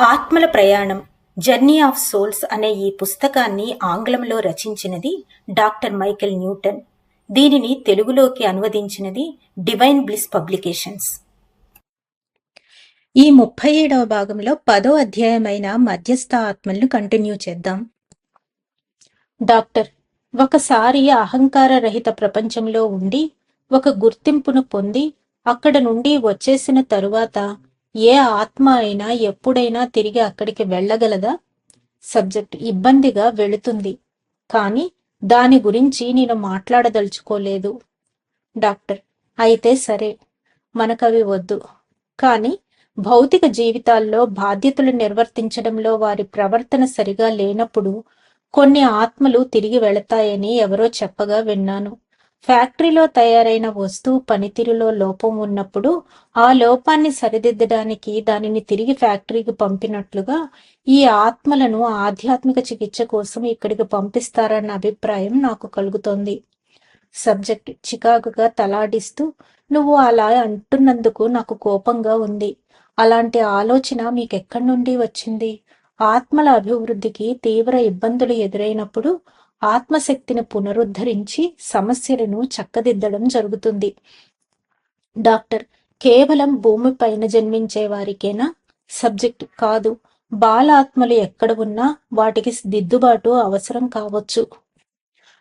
ఆత్మల ప్రయాణం journey of souls అనే ఈ పుస్తకాన్ని ఆంగ్లంలో రచించినది డాక్టర్ మైకెల్ న్యూటన్. దీనిని తెలుగులోకి అనువదించినది డివైన్ బ్లిస్ పబ్లికేషన్స్. ఈ ముప్పై ఏడవ భాగంలో పదో అధ్యాయమైన మధ్యస్థ ఆత్మలను కంటిన్యూ చేద్దాం. డాక్టర్ ఒకసారి అహంకార రహిత ప్రపంచంలో ఉండి ఒక గుర్తింపును పొంది అక్కడ నుండి వచ్చేసిన తరువాత ఏ ఆత్మ అయినా ఎప్పుడైనా తిరిగి అక్కడికి వెళ్ళగలదా? సబ్జెక్ట్ ఇబ్బందిగా వెళుతుంది. కానీ దాని గురించి నేను మాట్లాడదలుచుకోలేదు. డాక్టర్ అయితే సరే. మనకవి వద్దు. కానీ భౌతిక జీవితాల్లో బాధ్యతలు నిర్వర్తించడంలో వారి ప్రవర్తన సరిగా లేనప్పుడు కొన్ని ఆత్మలు తిరిగి వెళతాయని ఎవరో చెప్పగా విన్నాను. ఫ్యాక్టరీలో తయారైన వస్తువు పనితీరులో లోపం ఉన్నప్పుడు ఆ లోపాన్ని సరిదిద్దడానికి దానిని తిరిగి ఫ్యాక్టరీకి పంపినట్లుగా ఈ ఆత్మలను ఆధ్యాత్మిక చికిత్స కోసం ఇక్కడికి పంపిస్తారన్న అభిప్రాయం నాకు కలుగుతోంది. సబ్జెక్ట్ చికాకుగా తలాడిస్తూ నువ్వు అలా అంటున్నందుకు నాకు కోపంగా ఉంది. అలాంటి ఆలోచన మీకెక్కడి నుండి వచ్చింది? ఆత్మల అభివృద్ధికి తీవ్ర ఇబ్బందులు ఎదురైనప్పుడు ఆత్మశక్తిని పునరుద్ధరించి సమస్యలను చక్కదిద్దడం జరుగుతుంది. డాక్టర్ కేవలం భూమి పైన జన్మించే వారికేనా? సబ్జెక్ట్ కాదు. బాలాత్మలు ఎక్కడ ఉన్నా వాటికి దిద్దుబాటు అవసరం కావచ్చు.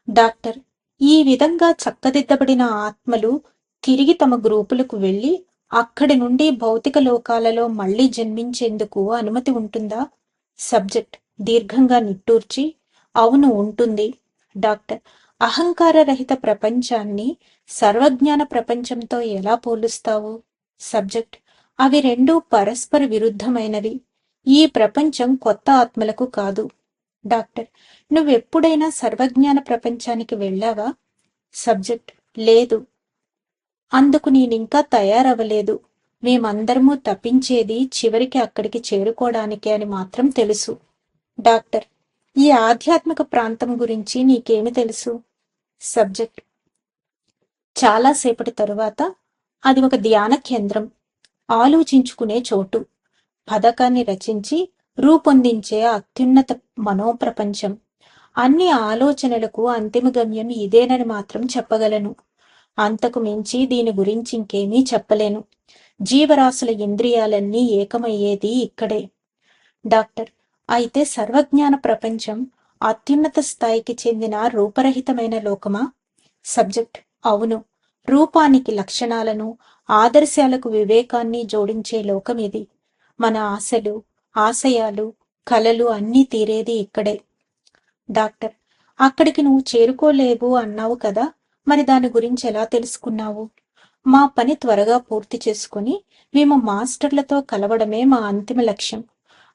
డాక్టర్ ఈ విధంగా చక్కదిద్దబడిన ఆత్మలు తిరిగి తమ గ్రూపులకు వెళ్ళి అక్కడి నుండి భౌతిక లోకాలలో మళ్ళీ జన్మించేందుకు అనుమతి ఉంటుందా? సబ్జెక్ట్ దీర్ఘంగా నిట్టూర్చి అవును ఉంటుంది. డాక్టర్ అహంకార రహిత ప్రపంచాన్ని సర్వజ్ఞాన ప్రపంచంతో ఎలా పోలుస్తావు? సబ్జెక్ట్ అవి రెండు పరస్పర విరుద్ధమైనవి. ఈ ప్రపంచం కొత్త ఆత్మలకు కాదు. డాక్టర్ నువ్వెప్పుడైనా సర్వజ్ఞాన ప్రపంచానికి వెళ్ళావా? సబ్జెక్ట్ లేదు. అందుకు నేనింకా తయారవ్వలేదు. మేమందరము తప్పించేది చివరికి అక్కడికి చేరుకోవడానికే అని మాత్రం తెలుసు. డాక్టర్ ఈ ఆధ్యాత్మిక ప్రాంతం గురించి నీకేమి తెలుసు? సబ్జెక్ట్. చాలాసేపటి తరువాత అది ఒక ధ్యాన కేంద్రం. ఆలోచించుకునే చోటు. పథకాన్ని రచించి రూపొందించే అత్యున్నత మనోప్రపంచం. అన్ని ఆలోచనలకు అంతిమ గమ్యం ఇదేనని మాత్రం చెప్పగలను. అంతకు మించి దీని గురించి ఇంకేమీ చెప్పలేను. జీవరాశుల ఇంద్రియాలన్నీ ఏకమయ్యేది ఇక్కడే. డాక్టర్. అయితే సర్వజ్ఞాన ప్రపంచం అత్యున్నత స్థాయికి చెందిన రూపరహితమైన లోకమా? సబ్జెక్ట్ అవును. రూపానికి లక్షణాలను ఆదర్శాలకు వివేకాన్ని జోడించే లోకం ఇది. మన ఆశలు ఆశయాలు కలలు అన్నీ తీరేది ఇక్కడే. డాక్టర్ అక్కడికి నువ్వు చేరుకోలేవు అన్నావు కదా? మరి దాని గురించి ఎలా తెలుసుకున్నావు? మా పని త్వరగా పూర్తి చేసుకుని మేము మాస్టర్లతో కలవడమే మా అంతిమ లక్ష్యం.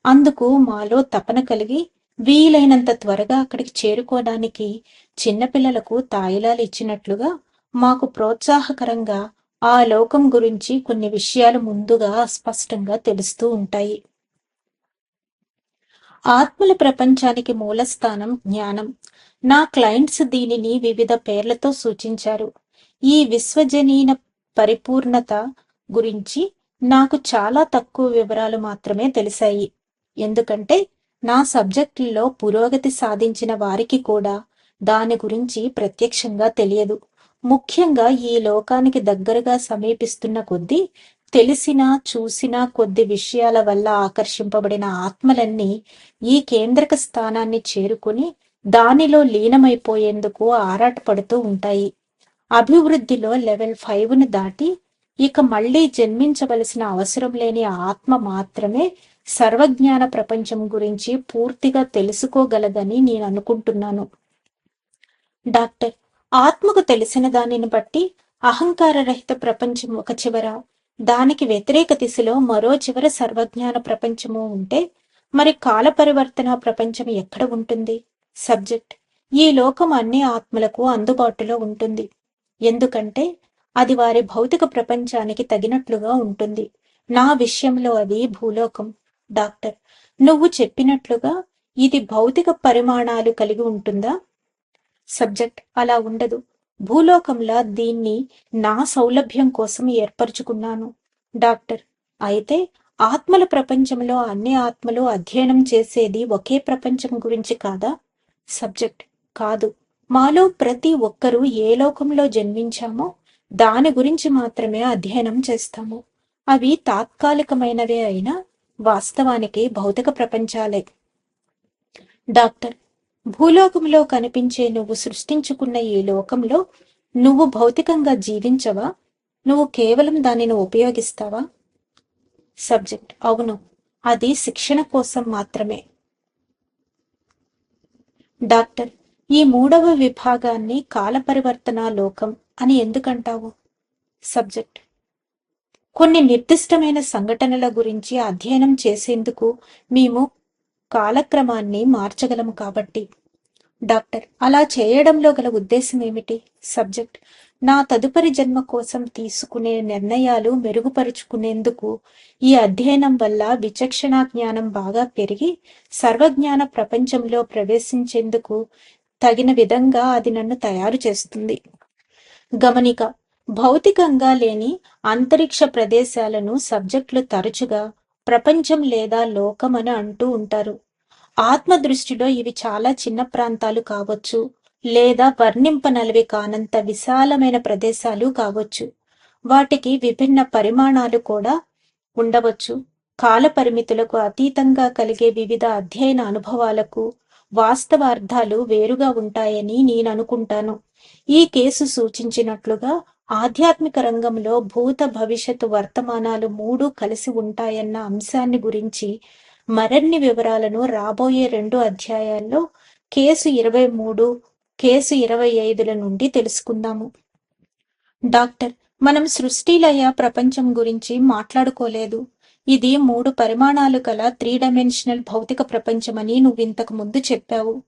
అందుకు మాలో తపన కలిగి వీలైనంత త్వరగా అక్కడికి చేరుకోవడానికి చిన్నపిల్లలకు తాయిలాలు ఇచ్చినట్లుగా మాకు ప్రోత్సాహకరంగా ఆ లోకం గురించి కొన్ని విషయాలు ముందుగా స్పష్టంగా తెలుస్తూ ఉంటాయి. ఆత్మల ప్రపంచానికి మూలస్థానం జ్ఞానం. నా క్లయింట్స్ దీనిని వివిధ పేర్లతో సూచించారు. ఈ విశ్వజనీన పరిపూర్ణత గురించి నాకు చాలా తక్కువ వివరాలు మాత్రమే తెలిసాయి. ఎందుకంటే నా సబ్జెక్టుల్లో పురోగతి సాధించిన వారికి కూడా దాని గురించి ప్రత్యక్షంగా తెలియదు. ముఖ్యంగా ఈ లోకానికి దగ్గరగా సమీపిస్తున్న కొద్దీ తెలిసిన చూసిన కొద్ది విషయాల వల్ల ఆకర్షింపబడిన ఆత్మలన్నీ ఈ కేంద్రక స్థానాన్ని చేరుకుని దానిలో లీనమైపోయేందుకు ఆరాటపడుతూ ఉంటాయి. అభివృద్ధిలో లెవెల్ ఫైవ్ను దాటి ఇక మళ్ళీ జన్మించవలసిన అవసరం లేని ఆత్మ మాత్రమే సర్వజ్ఞాన ప్రపంచం గురించి పూర్తిగా తెలుసుకోగలదని నేను అనుకుంటున్నాను. డాక్టర్ ఆత్మకు తెలిసిన దానిని బట్టి అహంకార రహిత ప్రపంచం ఒక చివర దానికి వ్యతిరేక దిశలో మరో చివర సర్వజ్ఞాన ప్రపంచము ఉంటే మరి కాల పరివర్తన ప్రపంచం ఎక్కడ ఉంటుంది? సబ్జెక్ట్ ఈ లోకం అన్ని ఆత్మలకు అందుబాటులో ఉంటుంది. ఎందుకంటే అది వారి భౌతిక ప్రపంచానికి తగినట్లుగా ఉంటుంది. నా విషయంలో అది భూలోకం. డాక్టర్ నువ్వు చెప్పినట్లుగా ఇది భౌతిక పరిమాణాలు కలిగి ఉంటుందా? సబ్జెక్ట్ అలా ఉండదు. భూలోకంలా దీన్ని నా సౌలభ్యం కోసం ఏర్పరచుకున్నాను. డాక్టర్ అయితే ఆత్మల ప్రపంచంలో అన్ని ఆత్మలు అధ్యయనం చేసేది ఒకే ప్రపంచం గురించి కాదా? సబ్జెక్ట్ కాదు. మాలో ప్రతి ఒక్కరూ ఏ లోకంలో జన్మించామో దాని గురించి మాత్రమే అధ్యయనం చేస్తాము. అవి తాత్కాలికమైనవే అయినా వాస్తవానికి భౌతిక ప్రపంచాలే. డాక్టర్ భూలోకంలో కనిపించే నువ్వు సృష్టించుకున్న ఈ లోకంలో నువ్వు భౌతికంగా జీవించవా? నువ్వు కేవలం దానిని ఉపయోగిస్తావా? సబ్జెక్ట్ అవును. అది శిక్షణ కోసం మాత్రమే. డాక్టర్ ఈ మూడవ విభాగాన్ని కాలపరివర్తన లోకం అని ఎందుకంటావు? సబ్జెక్ట్ కొన్ని నిర్దిష్టమైన సంఘటనల గురించి అధ్యయనం చేసేందుకు మేము కాలక్రమాన్ని మార్చగలము కాబట్టి. డాక్టర్ అలా చేయడంలో గల ఉద్దేశం ఏమిటి? సబ్జెక్ట్ నా తదుపరి జన్మ కోసం తీసుకునే నిర్ణయాలు మెరుగుపరుచుకునేందుకు ఈ అధ్యయనం వల్ల విచక్షణ జ్ఞానం బాగా పెరిగి సర్వజ్ఞాన ప్రపంచంలో ప్రవేశించేందుకు తగిన విధంగా అది నన్ను తయారు చేస్తుంది. గమనిక భౌతికంగా లేని అంతరిక్ష ప్రదేశాలను సబ్జెక్టులు తరచుగా ప్రపంచం లేదా లోకం అని అంటూ ఉంటారు. ఆత్మ దృష్టిలో ఇవి చాలా చిన్న ప్రాంతాలు కావచ్చు లేదా వర్ణింపనలవి కానంత విశాలమైన ప్రదేశాలు కావచ్చు. వాటికి విభిన్న పరిమాణాలు కూడా ఉండవచ్చు. కాల పరిమితులకు అతీతంగా కలిగే వివిధ అధ్యయన అనుభవాలకు వాస్తవ అర్థాలు వేరుగా ఉంటాయని నేను అనుకుంటాను. ఈ కేసు సూచించినట్లుగా ఆధ్యాత్మిక రంగంలో భూత భవిష్యత్తు వర్తమానాలు మూడు కలిసి ఉంటాయన్న అంశాన్ని గురించి మరిన్ని వివరాలను రాబోయే రెండు అధ్యాయాల్లో కేసు ఇరవై మూడు కేసు ఇరవై ఐదుల నుండి తెలుసుకుందాము. డాక్టర్ మనం సృష్టిలయ ప్రపంచం గురించి మాట్లాడుకోలేదు. ఇది మూడు పరిమాణాలు గల త్రీ డైమెన్షనల్ భౌతిక ప్రపంచమని నువ్వు ఇంతకు ముందు చెప్పావు.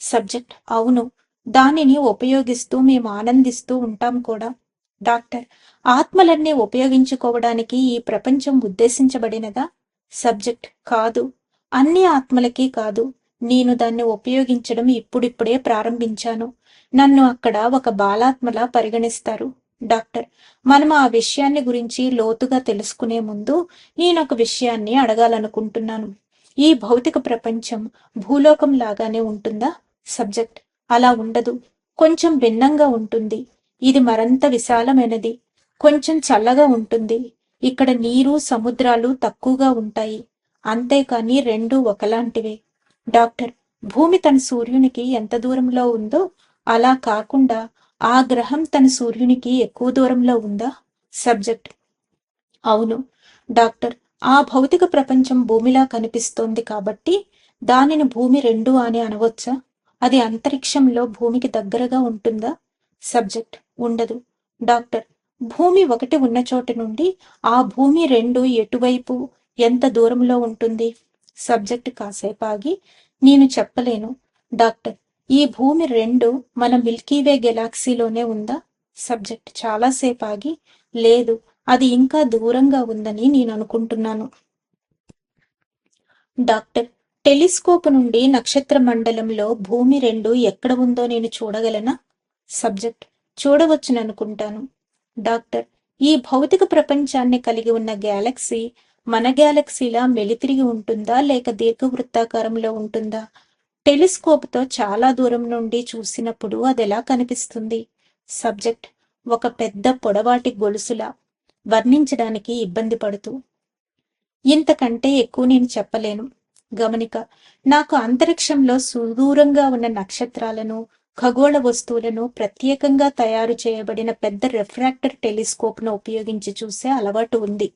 సబ్జెక్ట్ అవును. దానిని ఉపయోగిస్తూ మేము ఆనందిస్తూ ఉంటాం కూడా. డాక్టర్ ఆత్మలన్నీ ఉపయోగించుకోవడానికి ఈ ప్రపంచం ఉద్దేశించబడినదా? సబ్జెక్ట్ కాదు. అన్ని ఆత్మలకి కాదు. నేను దాన్ని ఉపయోగించడం ఇప్పుడిప్పుడే ప్రారంభించాను. నన్ను అక్కడ ఒక బాలాత్మలా పరిగణిస్తారు. డాక్టర్ మనం ఆ విషయాన్ని గురించి లోతుగా తెలుసుకునే ముందు నేను ఒక విషయాన్ని అడగాలనుకుంటున్నాను. ఈ భౌతిక ప్రపంచం భూలోకం లాగానే ఉంటుందా? సబ్జెక్ట్ అలా ఉండదు. కొంచెం భిన్నంగా ఉంటుంది. ఇది మరంత విశాలమైనది. కొంచెం చల్లగా ఉంటుంది. ఇక్కడ నీరు సముద్రాలు తక్కువగా ఉంటాయి. అంతేకాని రెండు ఒకలాంటివే. డాక్టర్ భూమి తన సూర్యునికి ఎంత దూరంలో ఉందో అలా కాకుండా ఆ గ్రహం తన సూర్యునికి ఎక్కువ దూరంలో ఉందా? సబ్జెక్ట్. అవును. డాక్టర్ ఆ భౌతిక ప్రపంచం భూమిలా కనిపిస్తోంది కాబట్టి దానిని భూమి రెండు అని అనవచ్చా? అది అంతరిక్షంలో భూమికి దగ్గరగా ఉంటుందా? సబ్జెక్ట్. ఉండదు. డాక్టర్ భూమి ఒకటి ఉన్న చోట నుండి ఆ భూమి రెండు ఎటువైపు ఎంత దూరంలో ఉంటుంది? సబ్జెక్ట్ కాసేపు ఆగి నేను చెప్పలేను. డాక్టర్ ఈ భూమి రెండు మన మిల్కీవే గెలాక్సీలోనే ఉందా? సబ్జెక్ట్ చాలాసేపు ఆగి లేదు అది ఇంకా దూరంగా ఉందని నేను అనుకుంటున్నాను. డాక్టర్ టెలిస్కోప్ నుండి నక్షత్ర మండలంలో భూమి రెండు ఎక్కడ ఉందో నేను చూడగలనా? సబ్జెక్ట్ చూడవచ్చుననుకుంటాను. డాక్టర్ ఈ భౌతిక ప్రపంచాన్ని కలిగి ఉన్న గ్యాలక్సీ మన గ్యాలక్సీలా మెలితిరిగి ఉంటుందా లేక దీర్ఘవృత్తాకారంలో ఉంటుందా? టెలిస్కోప్తో చాలా దూరం నుండి చూసినప్పుడు అది ఎలా కనిపిస్తుంది? సబ్జెక్ట్ ఒక పెద్ద పొడవాటి గొలుసులా వర్ణించడానికి ఇబ్బంది పడుతూ. ఇంతకంటే ఎక్కువ నేను చెప్పలేను. గమనిక నాకు అంతరిక్షంలో సుదూరంగా ఉన్న నక్షత్రాలను ఖగోళ వస్తువులను ప్రత్యేకంగా తయారు చేయబడిన పెద్ద రిఫ్రాక్టర్ టెలిస్కోప్ను ఉపయోగించి చూసే అలవాటు ఉంది.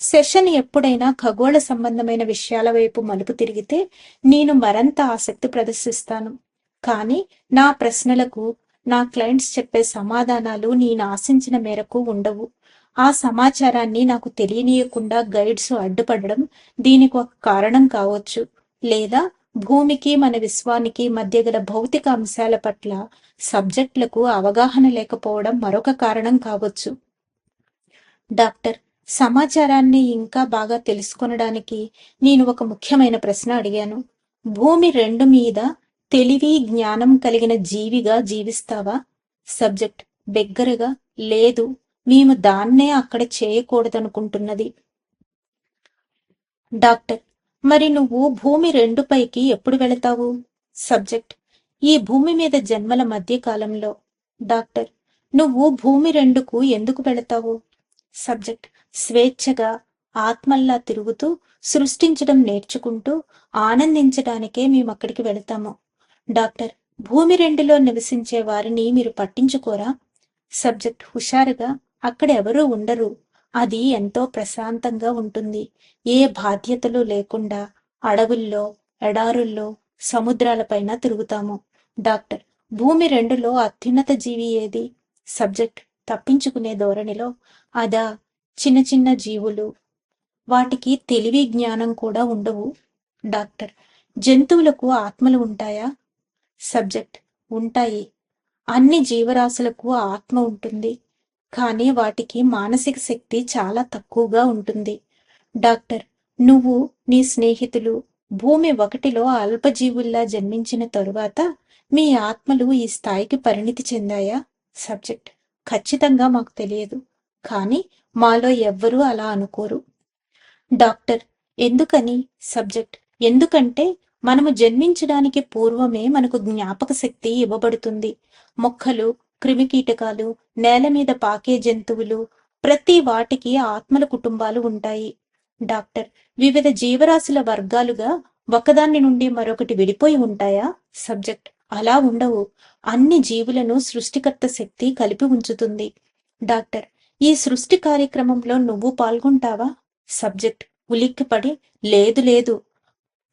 సెషన్ ఎప్పుడైనా ఖగోళ సంబంధమైన విషయాల వైపు మలుపు తిరిగితే నేను మరంత ఆసక్తి ప్రదర్శిస్తాను. కానీ నా ప్రశ్నలకు నా క్లయింట్స్ చెప్పే సమాధానాలు నేను ఆశించిన మేరకు ఉండవు. ఆ సమాచారాన్ని నాకు తెలియనీయకుండా గైడ్స్ అడ్డుపడడం దీనికి ఒక కారణం కావచ్చు. లేదా భూమికి మన విశ్వానికి మధ్య గల భౌతిక అంశాల పట్ల సబ్జెక్టులకు అవగాహన లేకపోవడం మరొక కారణం కావచ్చు. డాక్టర్ సమాచారాన్ని ఇంకా బాగా తెలుసుకొనడానికి నేను ఒక ముఖ్యమైన ప్రశ్న అడిగాను. భూమి రెండు మీద తెలివి జ్ఞానం కలిగిన జీవిగా జీవిస్తావా? సబ్జెక్ట్ బిగ్గరగా లేదు మేము దాన్నే అక్కడ చేయకూడదనుకుంటున్నది. డాక్టర్ మరి నువ్వు భూమి రెండు పైకి ఎప్పుడు వెళతావు? సబ్జెక్ట్. ఈ భూమి మీద జన్మల మధ్య కాలంలో. డాక్టర్. నువ్వు భూమి రెండుకు ఎందుకు వెళతావు? సబ్జెక్ట్. స్వేచ్ఛగా ఆత్మల్లా తిరుగుతూ సృష్టించడం నేర్చుకుంటూ ఆనందించడానికే మేము అక్కడికి వెళతాము. డాక్టర్. భూమి రెండులో నివసించే వారిని మీరు పట్టించుకోరా? సబ్జెక్ట్. హుషారుగా అక్కడ ఎవరూ ఉండరు. అది ఎంతో ప్రశాంతంగా ఉంటుంది. ఏ బాధ్యతలు లేకుండా అడవుల్లో ఎడారుల్లో సముద్రాలపైన తిరుగుతాము. డాక్టర్ భూమి రెండులో అత్యున్నత జీవి ఏది? సబ్జెక్ట్ తప్పించుకునే ధోరణిలో అదా చిన్న చిన్న జీవులు? వాటికి తెలివి జ్ఞానం కూడా ఉండవు. డాక్టర్ జంతువులకు ఆత్మలు ఉంటాయా? సబ్జెక్ట్ ఉంటాయి. అన్ని జీవరాశులకు ఆత్మ ఉంటుంది. కానీ వాటికి మానసిక శక్తి చాలా తక్కువగా ఉంటుంది. డాక్టర్ నువ్వు నీ స్నేహితులు భూమి ఒకటిలో అల్పజీవుల్లా జన్మించిన తరువాత మీ ఆత్మలు ఈ స్థాయికి పరిణితి చెందాయా? సబ్జెక్ట్. ఖచ్చితంగా మాకు తెలియదు. కానీ మాలో ఎవ్వరూ అలా అనుకోరు. డాక్టర్ ఎందుకని? సబ్జెక్ట్. ఎందుకంటే మనము జన్మించడానికి పూర్వమే మనకు జ్ఞాపక శక్తి ఇవ్వబడుతుంది. మొక్కలు క్రిమికీటకాలు నేల మీద పాకే జంతువులు ప్రతి వాటికి ఆత్మల కుటుంబాలు ఉంటాయి. డాక్టర్ వివిధ జీవరాశుల వర్గాలుగా ఒకదాని నుండి మరొకటి విడిపోయి ఉంటాయా? సబ్జెక్ట్ అలా ఉండవు. అన్ని జీవులను సృష్టికర్త శక్తి కలిపి ఉంచుతుంది. డాక్టర్ ఈ సృష్టి కార్యక్రమంలో నువ్వు పాల్గొంటావా? సబ్జెక్ట్ ఉలిక్కిపడి లేదు లేదు.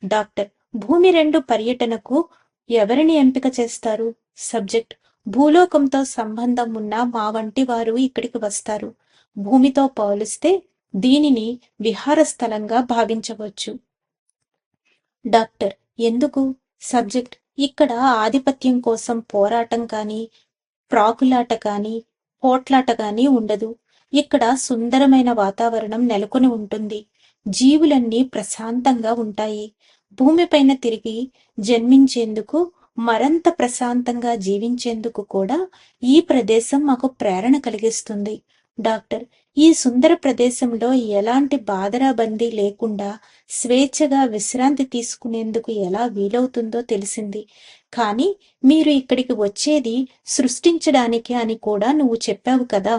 డాక్టర్ భూమి రెండు పర్యటనకు ఎవరిని ఎంపిక చేస్తారు? సబ్జెక్ట్ భూలోకంతో సంబంధం ఉన్న మా వంటి వారు ఇక్కడికి వస్తారు. భూమితో పోలిస్తే దీనిని విహార స్థలంగా భావించవచ్చు. డాక్టర్ ఎందుకు? సబ్జెక్ట్ ఇక్కడ ఆధిపత్యం కోసం పోరాటం కానీ ప్రాకులాట కానీ పోట్లాట కానీ ఉండదు. ఇక్కడ సుందరమైన వాతావరణం నెలకొని ఉంటుంది. జీవులన్నీ ప్రశాంతంగా ఉంటాయి. భూమిపైన తిరిగి జన్మించేందుకు మరంత ప్రశాంతంగా జీవించేందుకు కూడా ఈ ప్రదేశం మాకు ప్రేరణ కలిగిస్తుంది. డాక్టర్ ఈ సుందర ప్రదేశంలో ఎలాంటి బాధరాబందీ లేకుండా స్వేచ్ఛగా విశ్రాంతి తీసుకునేందుకు ఎలా వీలవుతుందో తెలిసింది. కానీ మీరు ఇక్కడికి వచ్చేది సృష్టించడానికి అని కూడా నువ్వు చెప్పావు కదా.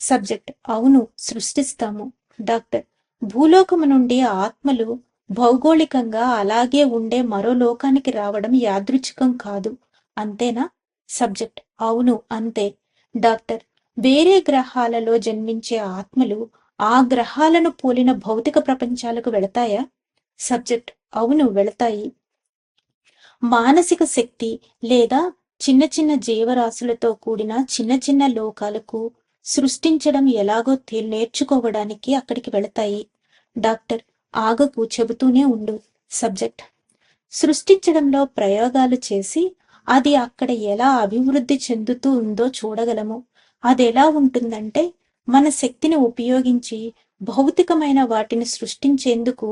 సబ్జెక్ట్ అవును సృష్టిస్తాము. డాక్టర్ భూలోకము నుండి ఆత్మలు భౌగోళికంగా అలాగే ఉండే మరో లోకానికి రావడం యాదృచ్ఛికం కాదు. అంతేనా? సబ్జెక్ట్. అవును అంతే. డాక్టర్ వేరే గ్రహాలలో జన్మించే ఆత్మలు ఆ గ్రహాలను పోలిన భౌతిక ప్రపంచాలకు వెళతాయా? సబ్జెక్ట్. అవును వెళతాయి. మానసిక శక్తి లేదా చిన్న చిన్న జీవరాశులతో కూడిన చిన్న చిన్న లోకాలకు సృష్టించడం ఎలాగో తె- నేర్చుకోవడానికి అక్కడికి వెళతాయి. డాక్టర్ ఆగకు చెబుతూనే ఉండు. సబ్జెక్ట్. సృష్టించడంలో ప్రయోగాలు చేసి అది అక్కడ ఎలా అభివృద్ధి చెందుతూ ఉందో చూడగలము. అది ఎలా ఉంటుందంటే మన శక్తిని ఉపయోగించి భౌతికమైన వాటిని సృష్టించేందుకు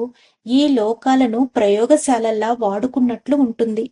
ఈ లోకాలను ప్రయోగశాలల్లా వాడుకున్నట్లు ఉంటుంది.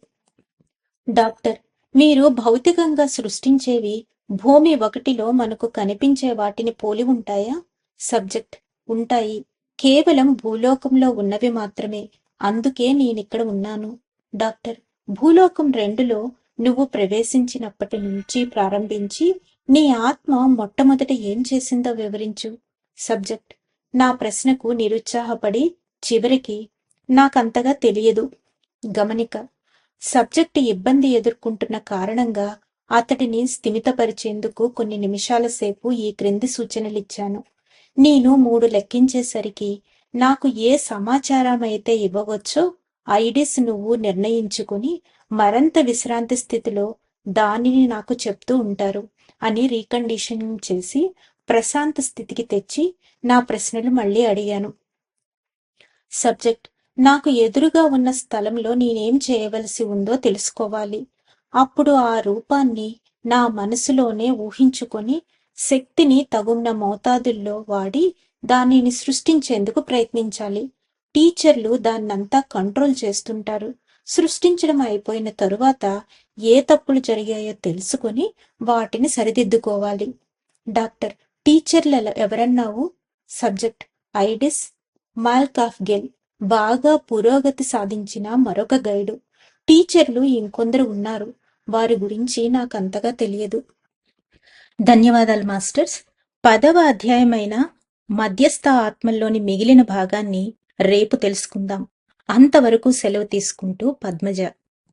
డాక్టర్ మీరు భౌతికంగా సృష్టించేవి భూమి ఒకటిలో మనకు కనిపించే వాటిని పోలి ఉంటాయా? సబ్జెక్ట్. ఉంటాయి. కేవలం భూలోకంలో ఉన్నవి మాత్రమే. అందుకే నేనిక్కడ ఉన్నాను. డాక్టర్ భూలోకం రెండులో నువ్వు ప్రవేశించినప్పటి నుంచి ప్రారంభించి నీ ఆత్మ మొట్టమొదట ఏం చేసిందో వివరించు. సబ్జెక్ట్ నా ప్రశ్నకు నిరుత్సాహపడి చివరికి నాకంతగా తెలియదు. గమనిక సబ్జెక్టు ఇబ్బంది ఎదుర్కొంటున్న కారణంగా అతడిని స్థిమితపరిచేందుకు కొన్ని నిమిషాల సేపు ఈ క్రింది సూచనలిచ్చాను. నేను మూడు లెక్కించేసరికి నాకు ఏ సమాచారం అయితే ఇవ్వవచ్చో ఐడిస్ నువ్వు నిర్ణయించుకుని మరంత విశ్రాంతి స్థితిలో దానిని నాకు చెప్తూ ఉంటారు అని రీకండిషనింగ్ చేసి ప్రశాంత స్థితికి తెచ్చి నా ప్రశ్నలు మళ్ళీ అడిగాను. సబ్జెక్ట్ నాకు ఎదురుగా ఉన్న స్థలంలో నేనేం చేయవలసి ఉందో తెలుసుకోవాలి. అప్పుడు ఆ రూపాన్ని నా మనసులోనే ఊహించుకొని శక్తిని తగున్న మోతాదుల్లో వాడి దానిని సృష్టించేందుకు ప్రయత్నించాలి. టీచర్లు దాన్నంతా కంట్రోల్ చేస్తుంటారు. సృష్టించడం అయిపోయిన తరువాత ఏ తప్పులు జరిగాయో తెలుసుకొని వాటిని సరిదిద్దుకోవాలి. డాక్టర్ టీచర్లలో ఎవరన్నావు సబ్జెక్ట్ ఐడిస్ మాల్కాఫ్ గెల్ బాగా పురోగతి సాధించిన మరొక గైడు. టీచర్లు ఇంకొందరు ఉన్నారు. వారి గురించి నాకంతగా తెలియదు. ధన్యవాదాలు మాస్టర్స్. పదవ అధ్యాయమైన మధ్యస్థ ఆత్మల్లోని మిగిలిన భాగాన్ని రేపు తెలుసుకుందాం. అంతవరకు సెలవు తీసుకుంటూ పద్మజ.